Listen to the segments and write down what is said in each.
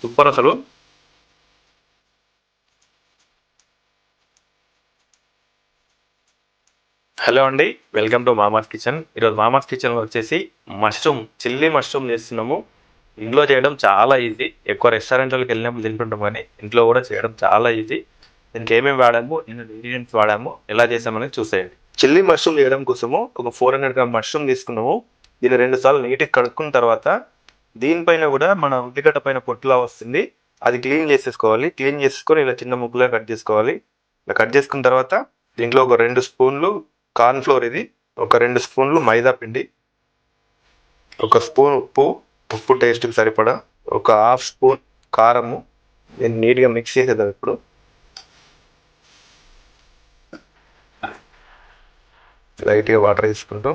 Super అసలు hello అండి welcome to Mama's kitchen. ఈరోజు మామాస్ కిచెన్ వచ్చేసి మష్రూమ్ చిల్లీ మష్రూమ్ చేస్తున్నాము. ఇంట్లో చేయడం చాలా ఈజీ. ఎక్కువ రెస్టారెంట్లకు వెళ్ళినప్పుడు తింటుంటాం కానీ ఇంట్లో కూడా చేయడం చాలా ఈజీ. దీనికి ఏమేమి వాడాము ఎన్ని ఇంగ్రీడియంట్స్ వాడాము ఎలా చేసామని చూసేయండి. చిల్లీ మష్రూమ్ చేయడం కోసము ఒక ఫోర్ హండ్రెడ్ గ్రామ్ మష్రూమ్ తీసుకున్నాము. దీన్ని రెండు సార్లు నీట్గా కడుక్కున్న తర్వాత దీనిపైన కూడా మన ఉల్లిగడ్డ పైన పొట్టులా వస్తుంది. అది క్లీన్ చేసేసుకోవాలి. క్లీన్ చేసుకొని ఇలా చిన్న ముగ్గులా కట్ చేసుకోవాలి. ఇలా కట్ చేసుకున్న తర్వాత దీంట్లో ఒక రెండు స్పూన్లు కార్న్ ఫ్లోర్ ఇది ఒక రెండు స్పూన్లు మైదా పిండి ఒక స్పూన్ ఉప్పు ఉప్పు టేస్ట్కి సరిపడా ఒక హాఫ్ స్పూన్ కారము. నేను నీట్గా మిక్స్ చేసేద్దాం ఇప్పుడు. లైట్గా వాటర్ వేసుకుంటాం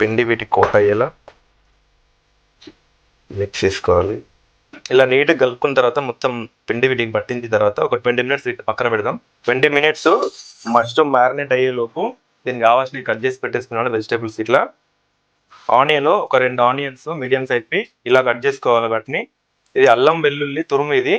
పిండి వీటి కోట అయ్యేలా మిక్స్ చేసుకోవాలి. ఇలా నీట్గా కలుపుకున్న తర్వాత మొత్తం పిండి వీటికి పట్టించిన తర్వాత ఒక ట్వంటీ మినిట్స్ పక్కన పెడదాం. ట్వంటీ మినిట్స్ మష్రూమ్ మ్యారినేట్ అయ్యే లోపు దీనికి కావాల్సిన కట్ చేసి పెట్టేసుకున్నాను వెజిటేబుల్స్ ఇట్లా. ఆనియన్ ఒక రెండు ఆనియన్స్ మీడియం సైజ్వి ఇలా కట్ చేసుకోవాలి వాటిని. ఇది అల్లం వెల్లుల్లి తురుము ఇది.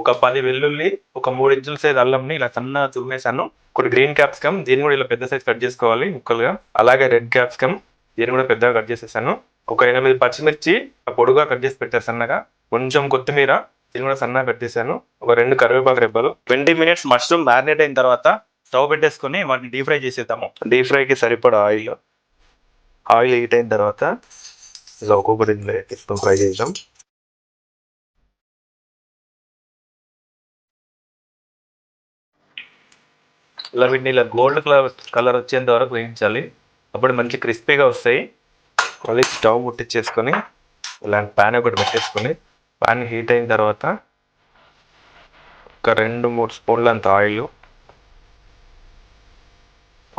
ఒక పది వెల్లుల్లి ఒక మూడు ఇంచుల సైజ్ అల్లంని ఇలా సన్న తురిమేశాను. ఒకటి గ్రీన్ క్యాప్సికమ్ దీన్ని కూడా ఇలా పెద్ద సైజ్ కట్ చేసుకోవాలి ముక్కలుగా. అలాగే రెడ్ క్యాప్సికమ్ దీన్ని కూడా పెద్దగా కట్ చేసేసాను. ఒక ఎనిమిది పచ్చిమిర్చి పొడుగా కట్ చేసి పెట్టారు సన్నగా కొంచెం కొత్తిమీర దీన్ని కూడా సన్నగా కట్ చేశాను. ఒక రెండు కరివేపాకు రెబ్బలు. ట్వంటీ మినిట్స్ మష్రూమ్ మ్యారినేట్ అయిన తర్వాత స్టవ్ పెట్టేసుకొని వాటిని డీప్ ఫ్రై చేసేద్దాము. డీప్ ఫ్రైకి సరిపడా ఆయిల్. ఆయిల్ హీట్ అయిన తర్వాత ఇలా ఒక్కొక్కటి ఫ్రై చేసాం ఇలా వీటిని ఇలా గోల్డ్ కలర్ కలర్ వచ్చేంత వరకు వేయించాలి. అప్పుడు మంచి క్రిస్పీగా వస్తాయి. మళ్ళీ స్టవ్ ముట్టించేసుకొని ఇలాంటి ప్యాన్ ఒకటి పెట్టేసుకొని ప్యాన్ హీట్ అయిన తర్వాత ఒక రెండు మూడు స్పూన్లు అంత ఆయిల్.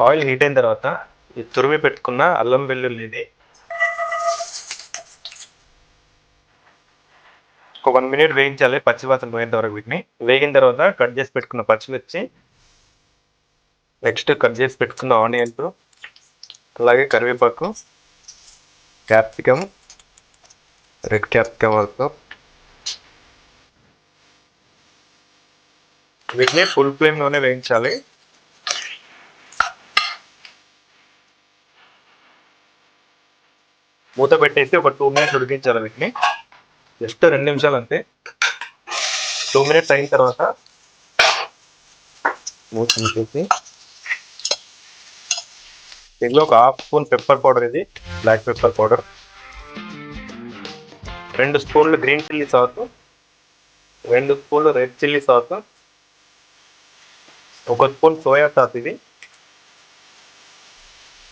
ఆయిల్ హీట్ అయిన తర్వాత ఈ తురిమి పెట్టుకున్న అల్లం వెల్లుల్లిది ఒక వన్ మినిట్ వేయించాలి పచ్చివాసన పోయేంత వరకు వీటిని. వేగిన తర్వాత కట్ చేసి పెట్టుకున్న పచ్చిమిర్చి. నెక్స్ట్ కట్ చేసి పెట్టుకున్న ఆనియన్స్. అలాగే కరివేపాకు క్యాప్సికమ్ రెడ్ క్యాప్సికమ్ ఆల్సో వీటిని ఫుల్ ఫ్లేమ్లోనే వేయించాలి. మూత పెట్టేసి ఒక టూ మినిట్స్ ఉడికించాలి వీటిని. జస్ట్ రెండు నిమిషాలు అంతే. టూ మినిట్స్ అయిన తర్వాత మూత పెట్టేసి దీనిలో ఒక హాఫ్ స్పూన్ పెప్పర్ పౌడర్ ఇది బ్లాక్ పెప్పర్ పౌడర్. రెండు స్పూన్లు గ్రీన్ చిల్లీ సాస్ రెండు స్పూన్లు రెడ్ చిల్లీ సాస్ ఒక స్పూన్ సోయా సాస్ ఇది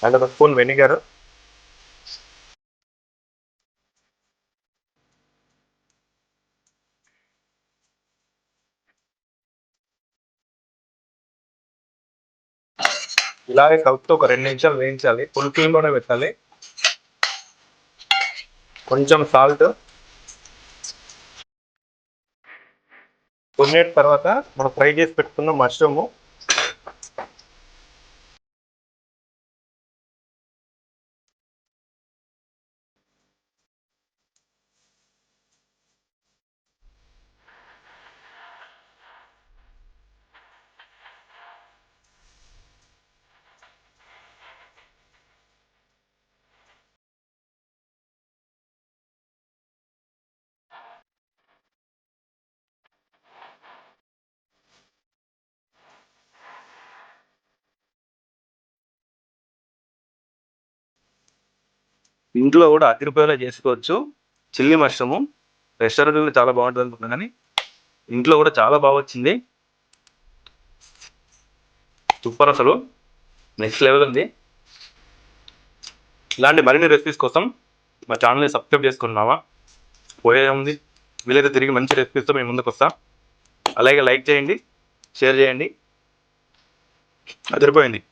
అండ్ ఒక స్పూన్ వెనిగర్. ఇలాగే కలుపుతూ ఒక రెండు నిమిషాలు వేయించాలి. ఫుల్ ఫ్లేమ్లోనే పెట్టాలి. కొంచెం సాల్ట్ కొన్ని తర్వాత మనం ఫ్రై చేసి పెట్టుకున్న మష్రూము ఇంట్లో కూడా అతి రూపాయలో చేసుకోవచ్చు. చిల్లీ మష్రూము రెస్టారెంట్లో చాలా బాగుంటుంది అనుకుంటున్నాను కానీ ఇంట్లో కూడా చాలా బాగా వచ్చింది. సూపర్ అసలు. నెక్స్ట్ లెవెల్ ఉంది. ఇలాంటి మరిన్ని రెసిపీస్ కోసం మా ఛానల్ని సబ్స్క్రైబ్ చేసుకున్నావా పోయే ఉంది. వీలైతే తిరిగి మంచి రెసిపీస్తో మేము ముందుకు వస్తాం. అలాగే లైక్ చేయండి షేర్ చేయండి. అదిరిపోయింది.